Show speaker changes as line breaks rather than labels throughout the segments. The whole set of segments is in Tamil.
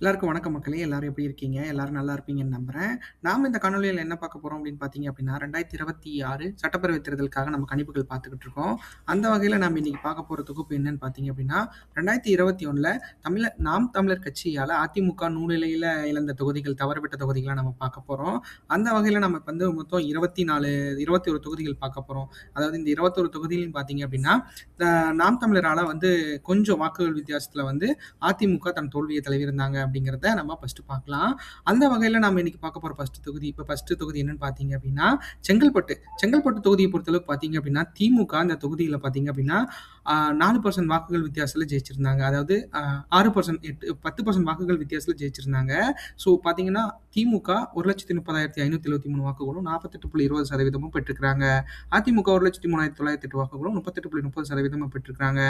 எல்லாருக்கும் வணக்கம் மக்களே! எல்லாரும் எப்படி இருக்கீங்க? எல்லாரும் நல்லா இருப்பீங்கன்னு நம்புறேன். நாம இந்த காணொலியில் என்ன பார்க்க போறோம் அப்படின்னு பார்த்தீங்க அப்படின்னா, 2026 சட்டப்பேரவைத் தேர்தலுக்காக நம்ம கணிப்புகள் பார்த்துக்கிட்டு இருக்கோம். அந்த வகையில நம்ம இன்னைக்கு பார்க்க போற தொகுப்பு என்னன்னு பார்த்தீங்க அப்படின்னா, 2021ல தமிழ நாம் தமிழர் கட்சியால அதிமுக நூலிலையில இழந்த தொகுதிகள், தவறுபட்ட தொகுதிகளை நம்ம பார்க்க போறோம். அந்த வகையில நம்ம இப்ப வந்து மொத்தம் 24 21 தொகுதிகள் பார்க்க போறோம். அதாவது இந்த 21 தொகுதியிலும் பார்த்தீங்க அப்படின்னா, நாம் தமிழரால வந்து கொஞ்சம் வாக்குகள் வித்தியாசத்துல வந்து அதிமுக தன் தோல்வியை தழுவியிருந்தாங்க அப்படிங்கிறத நம்ம ஃபர்ஸ்ட்டு பார்க்கலாம். அந்த வகையில் நம்ம இன்னைக்கு பார்க்க போகிற ஃபஸ்ட்டு தொகுதி இப்போ ஃபஸ்ட்டு தொகுதி என்னன்னு பார்த்தீங்க அப்படின்னா, செங்கல்பட்டு. செங்கல்பட்டு தொகுதியை பொறுத்தளவுக்கு பார்த்தீங்க அப்படின்னா, திமுக அந்த தொகுதியில் பார்த்தீங்க அப்படின்னா, நாலு பர்சன்ட் வாக்குகள் வித்தியாசத்தில் ஜெயிச்சிருந்தாங்க. அதாவது ஆறு பர்சன்ட் எட்டு பத்து பர்சன்ட் வாக்குகள் வித்தியாசத்தில் ஜெயிச்சிருந்தாங்க. ஸோ பார்த்தீங்கன்னா திமுக ஒரு லட்சத்தி முப்பதாயிரத்தி ஐநூற்றி எழுபத்தி மூணு வாக்குகளும் நாற்பத்தெட்டு புள்ளி இருபது சதவீதமும் பெற்றிருக்கிறாங்க. அதிமுக ஒரு லட்சத்தி மூணாயிரத்தி தொள்ளாயிரத்தி எட்டு வாக்குகளும் முப்பத்தெட்டு புள்ளி முப்பது சதவீதமும் பெற்றிருக்காங்க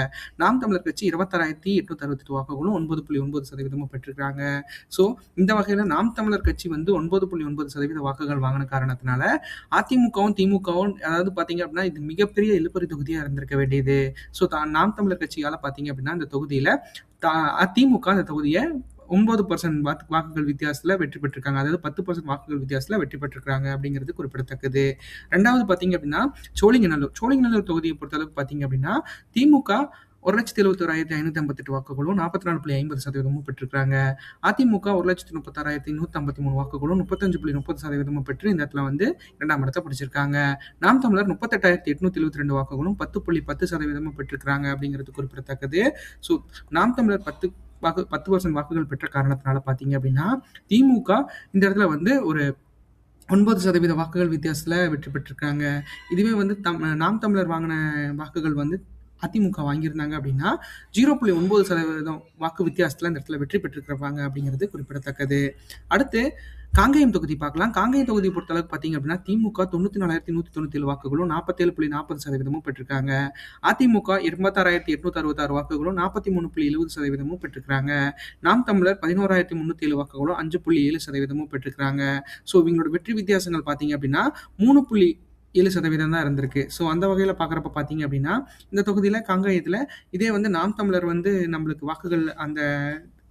நாம் தமிழர் கட்சி இருபத்தாறாயிரத்தி எட்நூத்தி அறுபத்தெட்டு வாக்குகளும் ஒன்பது புள்ளி ஒன்பது சதவீதமும் பெற்றிருக்காங்க ஸோ இந்த வகையில் நாம் தமிழர் கட்சி வந்து ஒன்பது புள்ளி ஒன்பது சதவீத வாக்குகள் வாங்கின காரணத்தினால அதிமுகவும் திமுகவும் அதாவது பார்த்தீங்க அப்படின்னா இது மிகப்பெரிய இழுப்பறி தொகுதியாக இருந்திருக்க வேண்டியது. ஸோ நாம் தமிழர் கட்சியால் பார்த்தீங்க அப்படின்னா, இந்த தொகுதியில் அதிமுக அந்த தொகுதியை ஒன்பது பர்சன்ட் வாக்கு வாக்குகள் வித்தியாசத்தில் வெற்றி பெற்றிருக்காங்க. அதாவது 10% வாக்குகள் வித்தியாசத்தில் வெற்றி பெற்றிருக்காங்க அப்படிங்கிறது குறிப்பிடத்தக்கது. ரெண்டாவது பார்த்தீங்க அப்படின்னா, சோழிங்கநல்லூர். சோழிங்கநல்லூர் தொகுதியை பொறுத்தளவுக்கு பார்த்தீங்க அப்படின்னா, திமுக ஒரு லட்சத்தி எழுபத்தோராயிரத்தி ஐநூத்தி ஐம்பத்தெட்டு வாக்குகளும் நாற்பத்தி நாலு புள்ளி ஐம்பது சதவீதமும் பெற்றிருக்காங்க அதிமுக ஒரு லட்சத்தி முப்பத்தாறாயிரத்தி நூத்தி ஐம்பத்தி மூணு வாக்குகளும் முப்பத்தஞ்சு புள்ளி முப்பது சதவீதமும் பெற்று இந்த இடத்துல வந்து இரண்டாம் இடத்தை பிடிச்சிருக்காங்க. நாம் தமிழர் முப்பத்தெட்டாயிரத்தி எட்நூத்தி எழுபத்தி ரெண்டு வாக்குகளும் பத்து புள்ளி பத்து சதவீதமும் பெற்றிருக்காங்க அப்படிங்கிறது குறிப்பிடத்தக்கது. ஸோ நாம் தமிழர் பத்து வாக்கு பத்து பர்சன்ட் வாக்குகள் பெற்ற காரணத்தினால பார்த்தீங்க அப்படின்னா திமுக இந்த இடத்துல வந்து ஒரு ஒன்பது சதவீத வாக்குகள் வித்தியாசத்தில் வெற்றி பெற்றிருக்காங்க. இதுவே வந்து தம் நாம் தமிழர் வாங்கின வாக்குகள் வந்து அதிமுக வாங்கியிருந்தாங்க அப்படின்னா ஜீரோ புள்ளி ஒன்பது சதவீதம் வாக்கு வித்தியாசத்தில் அந்த இடத்துல வெற்றி பெற்றிருக்கிறாங்க அப்படிங்கிறது குறிப்பிடத்தக்கது. அடுத்து காங்கேயம் தொகுதி பார்க்கலாம். காங்கேயம் தொகுதி பொறுத்தளவுக்கு பார்த்தீங்க அப்படின்னா திமுக தொண்ணூற்றி நாலாயிரத்தி நூற்றி தொண்ணூற்றி ஏழு வாக்குகளும் நாற்பத்தேழு புள்ளி நாற்பது சதவீதமும் பெற்றிருக்காங்க. அதிமுக எண்பத்தாறாயிரத்தி எட்நூத்தி அறுபத்தாறு வாக்குகளும் நாற்பத்தி மூணு புள்ளி எழுபது சதவீதமும் பெற்றிருக்காங்க நாம் தமிழர் பதினோராயிரத்தி முந்நூற்றி ஏழு வாக்குகளும் அஞ்சு புள்ளி ஏழு சதவீதமும் பெற்றிருக்காங்க ஸோ இவங்களோட வெற்றி வித்தியாசங்கள் பார்த்தீங்க அப்படின்னா மூணு புள்ளி 3.7% தான் இருந்திருக்கு. ஸோ அந்த வகையில் பார்க்குறப்ப பார்த்தீங்க அப்படின்னா, இந்த தொகுதியில் காங்கேயத்துல இதே வந்து நாம் தமிழர் வந்து நம்மளுக்கு வாக்குகள் அந்த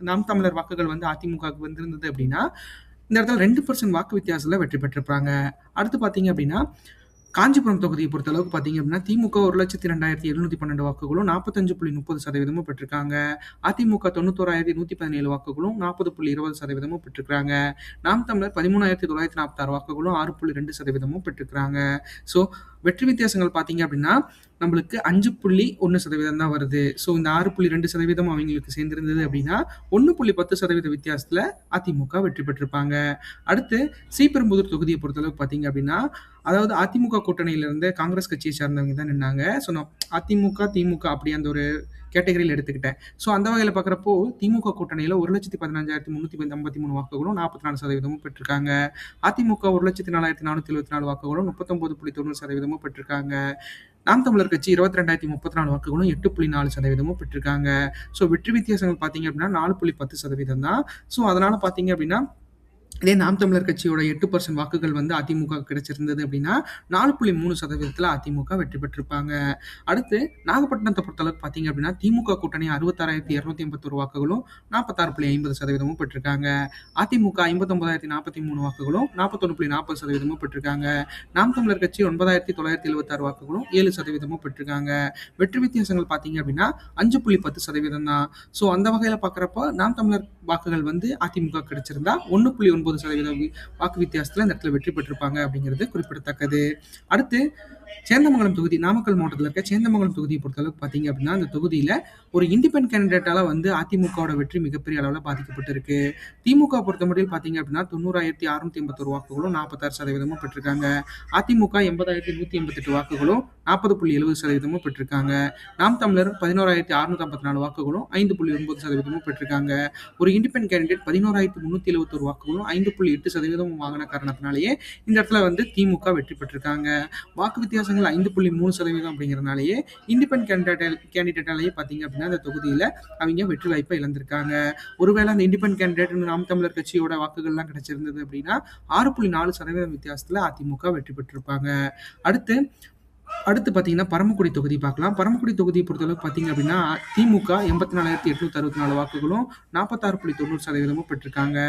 நாம் தமிழர் வாக்குகள் வந்து அதிமுகவுக்கு வந்திருந்தது அப்படின்னா, இந்த இடத்துல ரெண்டு பர்சன்ட் வாக்கு வித்தியாசத்தில் வெற்றி பெற்றிருப்பாங்க. அடுத்து பார்த்தீங்க அப்படின்னா, காஞ்சிபுரம் தொகுதியை பொறுத்த அளவுக்கு பார்த்தீங்க அப்படின்னா திமுக ஒரு லட்சத்தி ரெண்டாயிரத்தி எழுநூத்தி பன்னெண்டு வாக்குகளும் நாற்பத்தஞ்சு புள்ளி முப்பது சதவீதமும் பெற்றிருக்காங்க. அதிமுக தொண்ணூத்தோராயிரத்தி நூத்தி பதினேழு வாக்குகளும் நாற்பது புள்ளி இருபது சதவீதமும் பெற்றிருக்காங்க நாம் தமிழர் பதிமூணாயிரத்தி தொள்ளாயிரத்தி நாற்பத்தாறு வாக்குகளும் ஆறு புள்ளி ரெண்டு சதவீதமும் பெற்றிருக்காங்க ஸோ வெற்றி வித்தியாசங்கள் பார்த்தீங்க அப்படின்னா, நம்மளுக்கு 5.1% தான் வருது. ஸோ இந்த 6.2% அவங்களுக்கு சேர்ந்திருந்தது அப்படின்னா, ஒன்று புள்ளி பத்து சதவீத வித்தியாசத்தில் அதிமுக வெற்றி பெற்றிருப்பாங்க. அடுத்து ஸ்ரீபெரும்புதூர் தொகுதியை பொறுத்தளவுக்கு பார்த்தீங்க அப்படின்னா, அதாவது அதிமுக கூட்டணியிலிருந்து காங்கிரஸ் கட்சியை சேர்ந்தவங்க தான் நின்னாங்க. ஸோ அதிமுக, திமுக அப்படி அந்த ஒரு கேட்டகரியில் எடுத்துக்கிட்டேன். ஸோ அந்த வகையில் பார்க்குறப்போ திமுக கூட்டணியில் ஒரு லட்சத்தி பதினஞ்சாயிரத்தி முந்நூற்றி ஐம்பத்தி மூணு வாக்குகளும் நாற்பத்தி நாலு சதவீதமும் பெற்றிருக்காங்க. அதிமுக ஒரு லட்சத்தி நாலாயிரத்தி நானூற்றி இருபத்தி நாலு வாக்குகளும் முப்பத்தொம்பது புள்ளி தொண்ணூறு சதவீதமும் பெற்றிருக்காங்க. நாம் தமிழர் கட்சி இருபத்தி ரெண்டாயிரத்தி முப்பத்தி நாலு வாக்குகளும் எட்டு புள்ளி நாலு சதவீதமும் பெற்றிருக்காங்க. ஸோ வெற்றி வித்தியாசங்கள் பார்த்தீங்க அப்படின்னா நாலு புள்ளி பத்து சதவீதம் தான் ஸோ அதனால் பார்த்தீங்க அப்படின்னா இதே நாம் தமிழர் கட்சியோட எட்டு பர்சன்ட் வாக்குகள் வந்து அதிமுக கிடைச்சிருந்தது அப்படின்னா நாலு புள்ளி மூணு சதவீதத்தில் அதிமுக வெற்றி பெற்றிருப்பாங்க. அடுத்து நாகப்பட்டினத்தை பொறுத்தளவுக்கு பார்த்தீங்க அப்படின்னா திமுக கூட்டணி அறுபத்தாறாயிரத்தி இரநூத்தி எண்பத்தொரு வாக்குகளும் நாற்பத்தாறு புள்ளி ஐம்பது சதவீதமும் பெற்றிருக்காங்க. அதிமுக ஐம்பத்தொன்பதாயிரத்தி நாற்பத்தி மூணு வாக்குகளும் நாற்பத்தொன்று புள்ளி நாற்பது சதவீதமும் பெற்றிருக்காங்க. நாம் தமிழர் கட்சி ஒன்பதாயிரத்தி தொள்ளாயிரத்தி எழுபத்தாறு வாக்குகளும் ஏழு சதவீதமும் பெற்றிருக்காங்க. வெற்றி வித்தியாசங்கள் பார்த்தீங்க அப்படின்னா அஞ்சு புள்ளி பத்து சதவீதம் தான் ஸோ அந்த வகையில் பார்க்குறப்போ நாம் தமிழர் வாக்குகள் வந்து அதிமுக கிடைச்சிருந்தா ஒன்று புள்ளி ஒன்பது 1.9% வாக்கு வித்தியாசத்தில் இந்த இடத்துல வெற்றி பெற்றிருப்பாங்க அப்படிங்கிறது குறிப்பிடத்தக்கது. அடுத்து சேந்தமங்கலம் தொகுதி நாமக்கல் மாவட்டத்தில் இருக்க சேந்தமங்கலம் தொகுதியை பொறுத்தளவுக்கு பார்த்தீங்க அப்படின்னா அந்த தொகுதியில் ஒரு இண்டிபெண்ட் கேண்டிடேட்டால வந்து அதிமுகவோட வெற்றி மிகப்பெரிய அளவில் பாதிக்கப்பட்டிருக்கு. திமுக பொறுத்த மட்டும் பார்த்தீங்க அப்படின்னா தொண்ணூறாயிரத்தி அறுநூத்தி எண்பத்தொரு வாக்குகளும் நாற்பத்தாறு சதவீதமும் பெற்றிருக்காங்க. அதிமுக எண்பதாயிரத்தி நூற்றி எண்பத்தெட்டு வாக்குகளும் நாற்பது புள்ளி எழுபது சதவீதமும் பெற்றிருக்காங்க. நாம் தமிழர் பதினோராயிரத்தி அறுநூத்தி ஐம்பத்தி நாலு வாக்குகளும் ஐந்து புள்ளி ஒன்பது சதவீதமும் பெற்றிருக்காங்க. ஒரு இண்டிபெண்ட் கேண்டிடேட் பதினோராயிரத்தி முன்னூற்றி எழுபத்தொரு வாக்குகளும் ஐந்து புள்ளி எட்டு சதவீதமும் வாங்கின காரணத்தினாலேயே இந்த இடத்துல வந்து திமுக வெற்றி பெற்றிருக்காங்க. வாக்கு வித்தியாசம் வித்தியாசங்கள் 5.3% அப்படிங்கிறனாலேயே இண்டிபெண்ட் கேண்டிடேட் கேண்டிடேட்டாலேயே பார்த்தீங்க அப்படின்னா, அந்த தொகுதியில் அவங்க வெற்றி வாய்ப்பை இழந்திருக்காங்க. ஒருவேளை அந்த இண்டிபெண்ட் கேண்டிடேட் நாம் தமிழர் கட்சியோட வாக்குகள்லாம் கிடைச்சிருந்தது அப்படின்னா, ஆறு புள்ளி நாலு சதவீதம் வித்தியாசத்தில் அதிமுக வெற்றி பெற்றிருப்பாங்க. அடுத்து அடுத்து பார்த்தீங்கன்னா பரமக்குடி தொகுதி பார்க்கலாம் பரமக்குடி தொகுதியை பொறுத்தளவுக்கு பார்த்தீங்க அப்படின்னா திமுக எண்பத்தி நாலாயிரத்தி எட்நூத்தி அறுபத்தி நாலு வாக்குகளும் நாற்பத்தாறு புள்ளி தொண்ணூறு சதவீதமும் பெற்றிருக்காங்க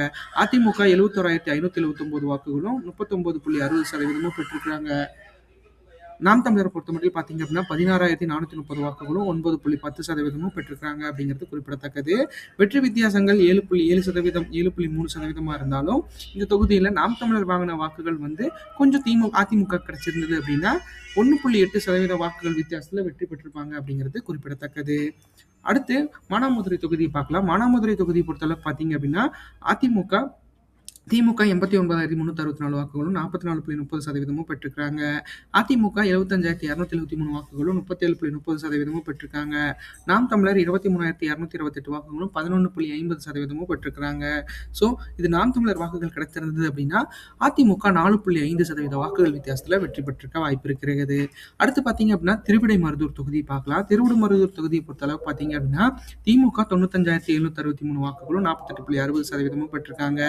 அதிமுக எழுபத்தோராயிரத்தி ஐநூத்தி எழுபத்தொன்பது வாக்குகளும் முப்பத்தொன்பது புள்ளி அறுபது சதவீதமும் பெற்றிருக்காங்க நாம் தமிழரை பொறுத்தமட்டில் பார்த்தீங்க அப்படின்னா பதினாறாயிரத்தி நானூற்றி முப்பது வாக்குகளும் ஒன்பது புள்ளி பத்து சதவீதமும் பெற்றிருக்காங்க அப்படிங்கிறது குறிப்பிடத்தக்கது. வெற்றி வித்தியாசங்கள் ஏழு புள்ளி ஏழு சதவீதம் ஏழு புள்ளி மூணு சதவீதமாக இருந்தாலும் இந்த தொகுதியில் நாம் தமிழர் வாங்கின வாக்குகள் வந்து கொஞ்சம் திமுக அதிமுக கிடைச்சிருந்தது அப்படின்னா ஒன்று புள்ளி எட்டு சதவீத வாக்குகள் வித்தியாசத்தில் வெற்றி பெற்றிருப்பாங்க அப்படிங்கிறது குறிப்பிடத்தக்கது. அடுத்து மானாமதுரை தொகுதியை பார்க்கலாம். மானாமதுரை தொகுதியை பொறுத்தளவு பார்த்தீங்க அப்படின்னா அதிமுக திமுக எண்பத்தி ஒன்பதாயிரத்தி முந்நூற்றி அறுபத்தி நாலு வாக்குகளும் நாற்பத்தி நாலு புள்ளி முப்பது சதவீதமும் பெற்றிருக்காங்க. அதிமுக எழுபத்தஞ்சாயிரத்தி இரநூத்தி எழுபத்தி மூணு வாக்குகளும் முப்பத்தேழு புள்ளி முப்பது சதவீதமும் பெற்றிருக்காங்க. நாம் தமிழர் இருபத்தி மூணாயிரத்தி இரநூத்தி இருபத்தெட்டு வாக்குகளும் பதினொன்று புள்ளி ஐம்பது சதவீதமும் பெற்றிருக்கிறாங்க. ஸோ இது நாம் தமிழர் வாக்குகள் கிடைத்திருந்தது அப்படின்னா அதிமுக நாலு புள்ளி ஐந்து சதவீத வாக்குகள் வித்தியாசத்தில் வெற்றி பெற்றிருக்க வாய்ப்பு இருக்கிறது. அடுத்து பார்த்தீங்க அப்படின்னா திருவிடை மருதூர் தொகுதி பார்க்கலாம். திருவிடை மருதூர் தொகுதியை பொறுத்தளவு பார்த்தீங்க அப்படின்னா திமுக தொண்ணூத்தஞ்சாயிரத்தி எழுநூத்தி அறுபத்தி மூணு வாக்குகளும் நாற்பத்தெட்டு புள்ளி அறுபது சதவீதமும் பெற்றிருக்காங்க.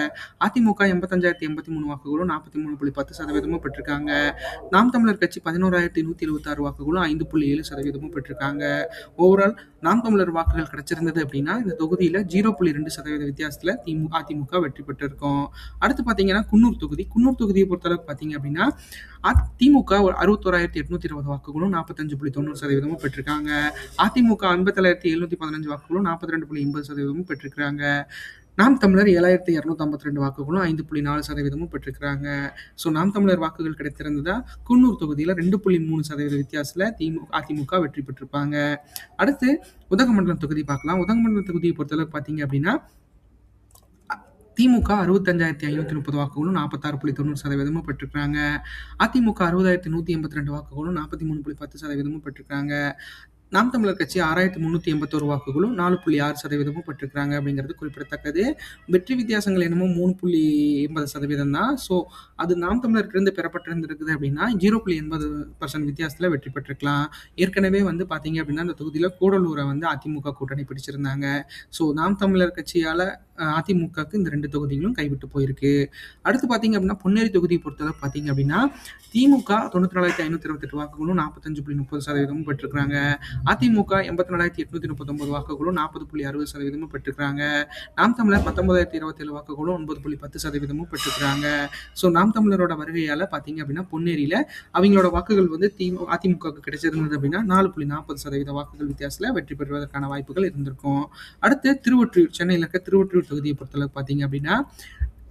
அதிமுக எண்பத்தஞ்சாயிரத்தி எண்பத்தி மூணு வாக்குகளும் நாற்பத்தி மூணு புள்ளி பத்து சதவீதமும் பெற்றிருக்காங்க. நாம் தமிழர் கட்சி பதினோராயிரத்தி நூற்றி எழுபத்தாறு வாக்குகளும் ஐந்து புள்ளி ஏழு சதவீதமும் பெற்றிருக்காங்க. ஓவரால் நாம் தமிழர் வாக்குகள் கிடைச்சிருந்தது அப்படின்னா இந்த தொகுதியில் ஜீரோ புள்ளி ரெண்டு சதவீத வித்தியாசத்தில் திமுக அதிமுக வெற்றி பெற்றிருக்கோம். அடுத்து பார்த்தீங்கன்னா குன்னூர் தொகுதி. குன்னூர் தொகுதியை பொறுத்தளவுக்கு பார்த்தீங்க அப்படின்னா திமுக ஒரு அறுபத்தோராயிரத்தி எட்நூத்தி இருபது வாக்குகளும் நாற்பத்தஞ்சு புள்ளி தொண்ணூறு சதவீதமும் பெற்றிருக்காங்க. அதிமுக ஐம்பத்தேழாயிரத்தி எழுநூத்தி பதினஞ்சு வாக்குகளும் நாற்பத்தி ரெண்டு புள்ளி எண்பது சதவீதமும் பெற்றிருக்காங்க நாம் தமிழர் ஏழாயிரத்தி இரநூத்தி ஐம்பத்தி ரெண்டு வாக்குகளும் ஐந்து புள்ளி நாலு சதவீதமும் பெற்றிருக்கிறாங்க. ஸோ நாம் தமிழர் வாக்குகள் கிடைத்திருந்ததா? குன்னூர் தொகுதியில் ரெண்டு புள்ளி மூணு சதவீத வித்தியாசத்தில் திமுக அதிமுக வெற்றி பெற்றிருப்பாங்க. அடுத்து உதகமண்டலம் தொகுதி பார்க்கலாம். உதகமண்டலம் தொகுதியை பொறுத்தளவுக்கு பார்த்தீங்க அப்படின்னா திமுக அறுபத்தஞ்சாயிரத்தி ஐநூற்றி முப்பது வாக்குகளும் நாற்பத்தாறு புள்ளி தொண்ணூறு சதவீதமும் பெற்றிருக்காங்க அதிமுக அறுபதாயிரத்தி நூற்றி எண்பத்தி ரெண்டு வாக்குகளும் நாற்பத்தி மூணு புள்ளி பத்து சதவீதமும் பெற்றிருக்காங்க நாம் தமிழர் கட்சி ஆறாயிரத்தி முந்நூற்றி எண்பத்தோரு வாக்குகளும் நாலு புள்ளி ஆறு சதவீதமும் பெற்றிருக்காங்க அப்படிங்கிறது குறிப்பிடத்தக்கது. வெற்றி வித்தியாசங்கள் என்னமோ மூணு புள்ளி எண்பது சதவீதம் தான். ஸோ அது நாம் தமிழர்கிட்ட பெறப்பட்டிருந்திருக்குது அப்படின்னா ஜீரோ புள்ளி எண்பது பர்சன்ட் வித்தியாசத்தில் வெற்றி பெற்றிருக்கலாம். ஏற்கனவே வந்து பார்த்தீங்க அப்படின்னா அந்த தொகுதியில் கூடலூரை வந்து அதிமுக கூட்டணி பிடிச்சிருந்தாங்க. ஸோ நாம் தமிழர் கட்சியால் அதிமுகவுக்கு இந்த ரெண்டு தொகுதிகளும் கைவிட்டு போயிருக்கு. அடுத்து பார்த்தீங்க அப்படின்னா பொன்னேரி தொகுதியை பொறுத்தளவு பார்த்தீங்க அப்படின்னா திமுக தொண்ணூற்றி நாலாயிரத்தி ஐநூற்றி இருபத்தெட்டு வாக்குகளும் நாற்பத்தஞ்சு புள்ளி முப்பது சதவீதமும் பெற்றிருக்காங்க அதிமுக எண்பத்தி நாலாயிரத்தி எட்நூத்தி முப்பத்தொன்பது வாக்குகளும் நாற்பது புள்ளி அறுபது சதவீதமும் பெற்றுக்கிறாங்க நாம் தமிழர் பத்தொன்பதாயிரத்தி இருபத்தேழு வாக்குகளும் ஒன்பது புள்ளி பத்து சதவீதமும் பெற்றுக்கிறாங்க ஸோ நாம் தமிழரோட வருகையால் பார்த்தீங்க அப்படின்னா பொன்னேரியில் அவங்களோட வாக்குகள் வந்து திமு அதிமுகவுக்கு கிடைச்சிருந்தது அப்படின்னா நாலு புள்ளி நாற்பது சதவீத வாக்குகள் வித்தியாசத்தில் வெற்றி பெறுவதற்கான வாய்ப்புகள் இருந்திருக்கும். அடுத்து திருவொற்றியூர் சென்னையில் இருக்க திருவொற்றியூர் தொகுதியை பொறுத்தளவுக்கு பார்த்தீங்க அப்படின்னா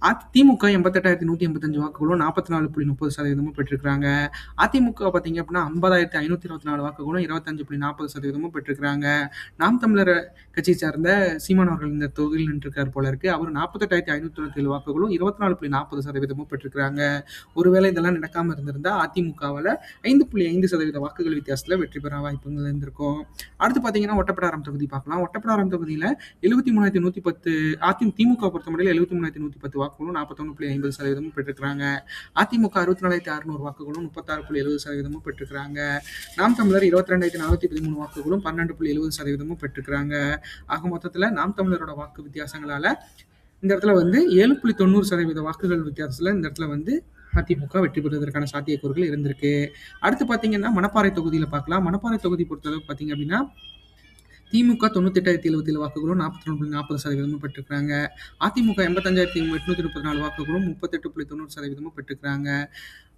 அதிமுக திமுக எண்பத்தெட்டாயிரத்தி நூற்றி எண்பத்தஞ்சு வாக்குகளும் நாற்பத்தி நாலு புள்ளி முப்பது சதவீதமும் பெற்றிருக்கிறாங்க. அதிமுக பார்த்தீங்க அப்படின்னா ஐம்பதாயிரத்தி ஐநூற்றி இருபத்தி நாலு வாக்குகளும் இருபத்தஞ்சு புள்ளி நாற்பது சதவீதமும் பெற்றிருக்கிறாங்க. நாம் தமிழர் கட்சியை சார்ந்த சீமான் அவர்கள் இந்த தொகுதியில் நின்றுருக்கார் போல இருக்கு. அவர் நாற்பத்தெட்டாயிரத்தி ஐநூற்றி தொண்ணூற்றி ஏழு வாக்குகளும் இருபத்தி நாலு புள்ளி நாற்பது சதவீதமும் பெற்றிருக்கிறாங்க. ஒருவேளை இதெல்லாம் நடக்காமல் இருந்திருந்தா அதிமுகவில் ஐந்து புள்ளி ஐந்து சதவீத வாக்குகள் வித்தியாசத்தில் வெற்றி பெற வாய்ப்புகள் இருந்திருக்கும். அடுத்து பார்த்தீங்கன்னா ஒட்டப்படாரம் தொகுதி பார்க்கலாம். ஒட்டப்படாரம் தொகுதியில் எழுபத்தி மூணாயிரத்தி நூற்றி பத்து அதி திமுக பொறுத்தமட்டில் எழுபத்தி மூணாயிரத்தி நூற்றி பத்து வாக்குகளும் நாற்பத்தொன்று புள்ளி ஐம்பது சதவீதமும் பெற்றிருக்கிறாங்க. அதிமுக அறுபத்தி நாலாயிரத்தி அறுநூறு வாக்குகளும் முப்பத்தாறு புள்ளி எழுபது சதவீதமும் பெற்றிருக்கிறாங்க. நாம் தமிழர் இருபத்தி ரெண்டாயிரத்தி நானூற்றி பதிமூணு வாக்குகளும் பன்னெண்டு புள்ளி எழுபது சதவீதமும் பெற்றிருக்கிறாங்க. ஆக மொத்தத்தில் நாம் தமிழரோட வாக்கு வித்தியாசங்களால் இந்த இடத்துல வந்து ஏழு புள்ளி தொண்ணூறு சதவீத வாக்குகள் வித்தியாசத்தில் இந்த இடத்துல வந்து அதிமுக வெற்றி பெறுவதற்கான சாத்தியக்கூறுகள் இருந்திருக்கு. அடுத்து பார்த்தீங்கன்னா மணப்பாறை தொகுதியில் பார்க்கலாம் மணப்பாறை தொகுதி பொறுத்தளவு பார்த்தீங்க அப்படின்னா திமுக தொண்ணூத்தெட்டாயிரத்தி எழுபத்தி ஏழு வாக்குகளும் நாற்பத்தி ரெண்டு புள்ளி நாற்பது சதவீதமும் பெற்றுக்கிறாங்க அதிமுக எண்பத்தஞ்சாயிரத்தி எட்நூத்தி முப்பத்தி நாலு வாக்குகளும் முப்பத்தெட்டு புள்ளி தொண்ணூறு சதவீதமும் பெற்றுக்கிறாங்க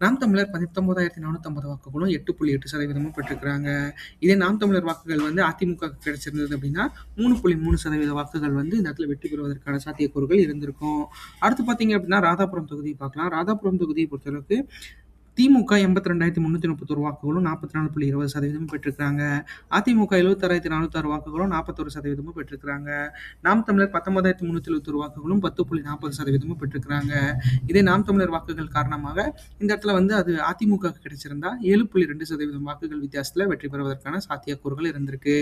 நாம் தமிழர் பத்தொன்பதாயிரத்தி நானூற்றம்பது வாக்குகளும் எட்டு புள்ளி எட்டு சதவீதமும் பெற்றுக்கிறாங்க இதே நாம் தமிழர் வாக்குகள் வந்து அதிமுக கிடைச்சிருந்தது அப்படின்னா மூணு புள்ளி மூணு சதவீத வாக்குகள் வந்து இந்த இடத்துல வெற்றி பெறுவதற்கான சாத்தியக்கூறுகள் இருந்திருக்கும். அடுத்து பார்த்தீங்க அப்படின்னா ராதாபுரம் தொகுதியை பார்க்கலாம். ராதாபுரம் தொகுதியை பொறுத்தளவுக்கு திமுக எண்பத்தி ரெண்டாயிரத்தி முந்நூற்றி முப்பத்தொரு வாக்குகளும் நாற்பத்தி நாலு புள்ளி இருபது சதவீதமும் பெற்றிருக்கிறாங்க. அதிமுக எழுபத்தாறாயிரத்தி நானூத்தாறு வாக்குகளும் நாற்பத்தொரு சதவீதமும் பெற்றிருக்கிறாங்க. நாம் தமிழர் பத்தொன்பதாயிரத்தி முந்நூற்றி எழுபத்தொரு வாக்குகளும் பத்து புள்ளி நாற்பது சதவீதமும் பெற்றிருக்கிறாங்க. இதே நாம் தமிழர் வாக்குகள் காரணமாக இந்த இடத்துல வந்து அது அதிமுக கிடைச்சிருந்தா ஏழு புள்ளி ரெண்டு சதவீதம் வாக்குகள் வித்தியாசத்தில் வெற்றி பெறுவதற்கான சாத்தியக்கூறுகள் இருந்திருக்கு.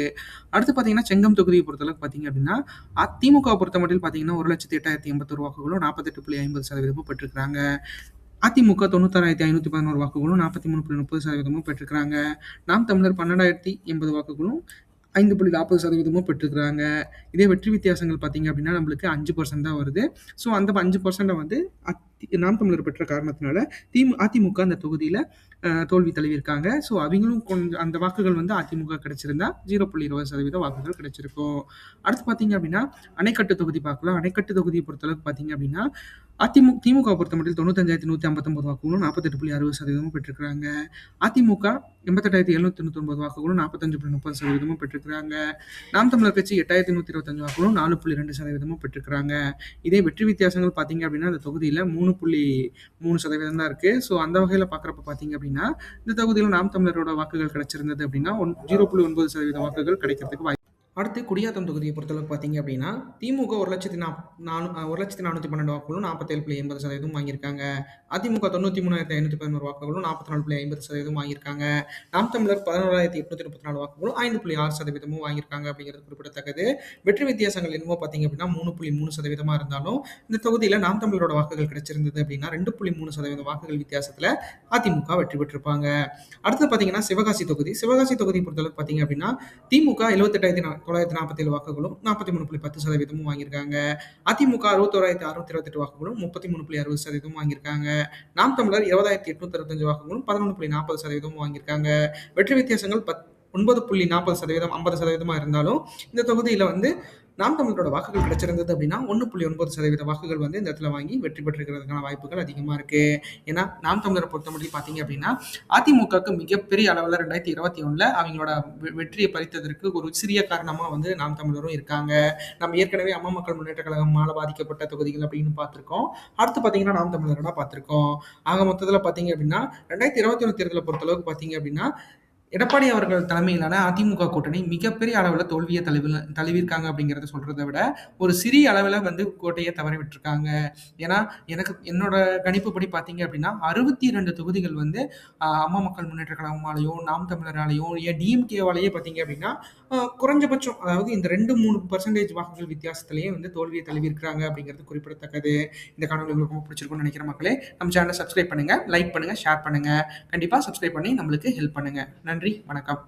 அடுத்து பார்த்தீங்கன்னா செங்கம் தொகுதியை பொறுத்தளவுக்கு பார்த்தீங்க அப்படின்னா அதிமுக பொறுத்த மட்டும் பார்த்தீங்கன்னா ஒரு லட்சத்தி எட்டாயிரத்தி எண்பத்தொரு வாக்குகளும் நாற்பத்தெட்டு புள்ளி ஐம்பது சதவீதமும் பெற்றிருக்கிறாங்க. அதிமுக தொண்ணூத்தாறாயிரத்தி ஐநூற்றி பதினோரு வாக்குகளும் நாற்பத்தி மூணு புள்ளி முப்பது சதவீதமும் பெற்றிருக்கிறாங்க. நாம் தமிழர் பன்னெண்டாயிரத்தி எண்பது வாக்குகளும் ஐந்து புள்ளி நாற்பது சதவீதமும் பெற்றிருக்கிறாங்க. இதே வெற்றி வித்தியாசங்கள் பார்த்தீங்க அப்படின்னா நம்மளுக்கு அஞ்சு பர்சன்ட் தான் வருது. ஸோ அந்த அஞ்சு பர்சன்ட்டை வந்து நாம் தமிழர் பெற்ற காரணத்தினால திமு அதிமுக அந்த தொகுதியில் தோல்வி தழுவியிருக்காங்க. ஸோ அவங்களும் கொஞ்சம் அந்த வாக்குகள் வந்து அதிமுக கிடைச்சிருந்தா ஜீரோ புள்ளி இருபது சதவீத வாக்குகள் கிடைச்சிருக்கும். அடுத்து பார்த்தீங்க அப்படின்னா அணைக்கட்டு தொகுதி பார்க்கலாம். அணைக்கட்டு தொகுதியை பொறுத்தளவுக்கு பார்த்தீங்க அப்படின்னா அதிமுக திமுக பொறுத்த மட்டும் தொண்ணூத்தஞ்சாயிரத்தி நூற்றி ஐம்பத்தொம்பது வாக்குகளும் நாற்பத்தெட்டு புள்ளி அறுபது சதவீதமும் பெற்றிருக்கிறாங்க. அதிமுக எண்பத்தெட்டாயிரத்தி எழுநூத்தி தொண்ணூத்தொம்பது வாக்குகளும் நாற்பத்தஞ்சு புள்ளி முப்பது சதவீதமும் பெற்றிருக்கிறாங்க. நாம் தமிழர் கட்சி எட்டாயிரத்தி நூற்றி இருபத்தஞ்சு வாக்குகளும் நாலு புள்ளி ரெண்டு சதவீதமும் பெற்றிருக்கிறாங்க. இதே வெற்றி வித்தியாசங்கள் பார்த்தீங்க அப்படின்னா அந்த தொகுதியில் மூணு புள்ளி மூணு சதவீதம் தான் இருக்குது ஸோ அந்த வகையில் பார்க்குறப்ப பார்த்தீங்க அப்படின்னா இந்த தொகுதியில் நாம் தமிழரோட வாக்குகள் கிடைச்சிருந்தது அப்படின்னா ஒன் ஜீரோ புள்ளி ஒன்பது சதவீத வாக்குகள் கிடைக்கிறதுக்கு வாய்ப்பு அடுத்து குடியாத்தம் தொகுதியை பொறுத்தளவுக்கு பார்த்தீங்க அப்படின்னா திமுக ஒரு லட்சத்தி நா நானூ ஒரு லட்சத்தி நானூற்றி பன்னெண்டு வாக்குகளும் நாற்பத்தேழு புள்ளி எண்பது சதவீதம் வாங்கியிருக்காங்க. அதிமுக தொண்ணூற்றி மூணாயிரத்தி ஐநூற்றி பதினோரு வாக்குகளும் நாற்பத்தி நாலு புள்ளி ஐம்பது சதவீதம் வாங்கியிருக்காங்க. நாம் தமிழர் பதினோராயிரத்தி எட்நூத்தி முப்பத்தி நாலு வாக்குகளும் ஐந்து புள்ளி ஆறு சதவீதமும் வாங்கியிருக்காங்க அப்படிங்கிறது குறிப்பிடத்தக்கது. வெற்றி வித்தியாசங்கள் என்னமோ பார்த்தீங்க அப்படின்னா மூணு புள்ளி மூணு சதவீதமாக இருந்தாலும் இந்த தொகுதியில் நாம் தமிழரோட வாக்குகள் கிடைச்சிருந்தது அப்படின்னா ரெண்டு புள்ளி மூணு சதவீத வாக்குகள் வித்தியாசத்தில் அதிமுக வெற்றி பெற்றிருப்பாங்க. அடுத்து பார்த்தீங்கன்னா சிவகாசி தொகுதி. சிவகாசி தொகுதி பொறுத்தளவுக்கு பார்த்தீங்க அப்படின்னா திமுக எழுபத்தெட்டாயிரத்தி தொள்ளாயிரத்தி நாற்பத்தேழு வாக்குகளும் நாற்பத்தி மூணு புள்ளி பத்து சதவீதமும் வாங்கியிருக்காங்க. அதிமுக அறுபத்தோராயிரத்தி அறுநூத்தி இருபத்தெட்டு வாக்குகளும் முப்பத்தி மூணு புள்ளி அறுபது சதவீதமும் வாங்கியிருக்காங்க. நாம் தமிழர் இருபதாயிரத்தி எட்நூத்தி அறுபத்தஞ்சு வாக்குகளும் பதினொன்று புள்ளி நாற்பது சதவீதமும் வாங்கியிருக்காங்க. வெற்றி வித்தியாசங்கள் பத் ஒன்பது புள்ளி நாற்பது சதவீதம் ஐம்பது சதவீதமாக இருந்தாலும் இந்த தொகுதியில் வந்து நாம் தமிழரோட வாக்குகள் கிடைச்சிருந்தது அப்படின்னா ஒன்று புள்ளி ஒன்பது சதவீத வாக்குகள் வந்து இந்த இடத்துல வாங்கி வெற்றி பெற்றிருக்கிறதுக்கான வாய்ப்புகள் அதிகமாக இருக்குது ஏன்னா நாம் தமிழரை பொறுத்த மட்டும் பார்த்தீங்க அப்படின்னா அதிமுகவுக்கு மிகப்பெரிய அளவில் ரெண்டாயிரத்தி இருபத்தி ஒன்றில் அவங்களோட வெ- வெற்றியை பறித்ததற்கு ஒரு சிறிய காரணமாக வந்து நாம் தமிழரும் இருக்காங்க. நம்ம ஏற்கனவே அம்மா மக்கள் முன்னேற்ற கழகமால் பாதிக்கப்பட்ட தொகுதிகள் அப்படின்னு பார்த்துருக்கோம். அடுத்து பார்த்தீங்கன்னா நாம் தமிழரோட பார்த்துருக்கோம். ஆக மொத்தத்தில் பார்த்தீங்க அப்படின்னா ரெண்டாயிரத்தி இருபத்தி ஒன்று தேர்தலை பொறுத்தளவுக்கு பார்த்தீங்க அப்படின்னா எடப்பாடி அவர்கள் தலைமையிலான அதிமுக கூட்டணி மிகப்பெரிய அளவில் தோல்வியை தழுவில் தழுவிருக்காங்க அப்படிங்கிறத சொல்கிறத விட ஒரு சிறிய அளவில் வந்து கோட்டையை தவற விட்டுருக்காங்க. ஏன்னா எனக்கு என்னோட கணிப்புப்படி பார்த்தீங்க அப்படின்னா அறுபத்தி ரெண்டு தொகுதிகள் வந்து அம்மா மக்கள் முன்னேற்ற கழகமாலேயோ நாம் தமிழராலேயும் ஏன் டிஎம்கேவாலேயே பார்த்தீங்க அப்படின்னா குறைஞ்சபட்சம் அதாவது இந்த ரெண்டு மூணு பர்சன்டேஜ் வாக்குகள் வித்தியாசத்திலேயே வந்து தோல்வியை தழுவிருக்கிறாங்க அப்படிங்கிறது குறிப்பிடத்தக்கது. இந்த காணொலி உங்களுக்கு ரொம்ப பிடிச்சிருக்கும்னு நினைக்கிற மக்களே. நம்ம சேனலை சப்ஸ்கிரைப் பண்ணுங்கள் லைக் பண்ணுங்கள் ஷேர் பண்ணுங்கள் கண்டிப்பாக சப்ஸ்கிரைப் பண்ணி நம்மளுக்கு ஹெல்ப் பண்ணுங்கள் நன்றி. நன்றி வணக்கம்.